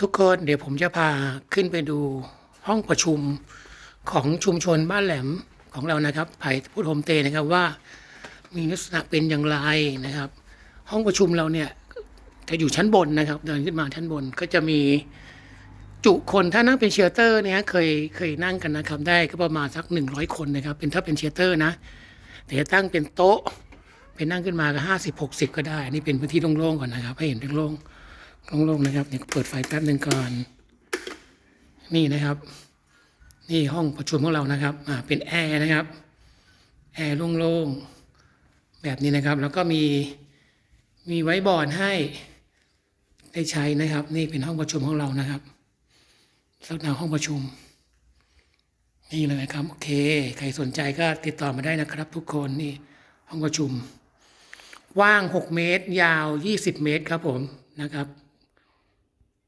ทุกคนเดี๋ยวผมจะพาขึ้นไปดูห้องประชุมของชุมชนบ้านแหลมของเรานะครับไผ่พุทธโฮมเตยนะครับว่ามีลักษณะเป็นอย่างไรนะครับ ห้องประชุมเราเนี่ยจะอยู่ชั้นบนนะครับ เดินขึ้นมาชั้นบนก็จะมีจุคนถ้านั่งเป็นเชียร์เตอร์เนี่ยเคยเคยนั่งกันนะครับ ได้ก็ประมาณสักหนึ่งร้อยคนนะครับ เป็นถ้าเป็นเชียร์เตอร์นะแต่จะตั้งเป็นโต๊ะเป็นนั่งขึ้นมาก็ห้าสิบหกสิบก็ได้ อันนี่เป็นพื้นที่โล่งๆก่อนนะครับ ให้เห็นโล่งๆ โล่งๆนะครับเนี่ยเปิดไฟแป๊บหนึ่งก่อน นี่นะครับ นี่ห้องประชุมของเรานะครับอ่าเป็นแอร์นะครับแอร์โล่งๆแบบนี้นะครับ แล้วก็มีมีไว้บอร์ดให้ได้ใช้นะครับ นี่เป็นห้องประชุมของเรานะครับลักษณะห้องประชุม นี่เลยครับ โอเค ใครสนใจก็ติดต่อมาได้นะครับ ทุกคนนี่ห้องประชุมกว้าง 6 เมตร ยาว 20 เมตรครับผมนะครับ